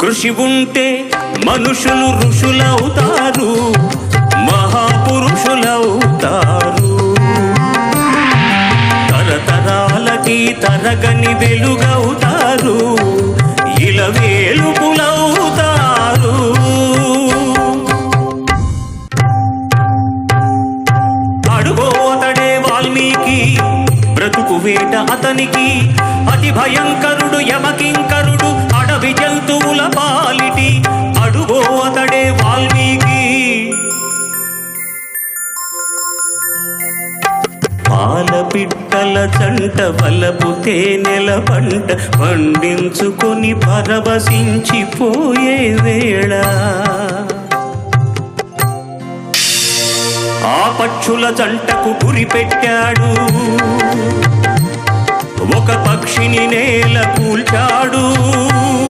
కృషి ఉంటే మనుషులు ఋషులవుతారు మహాపురుషులవుతారు. తరతరాలకి తరగని వెలుగవుతారు ఇలా వేలుపులవుతారు అడుగో అతడే వాల్మీకి బ్రతుకు వేట అతనికి అతి భయంకరుడు యమకింకరు పాల పిట్టల చంట బలపు తేనెల పంట పండించుకొని పరవశించిపోయే వేళ. ఆ పక్షుల జంటకు గురి పెట్టాడు. ఒక పక్షిని నేల కూల్చాడు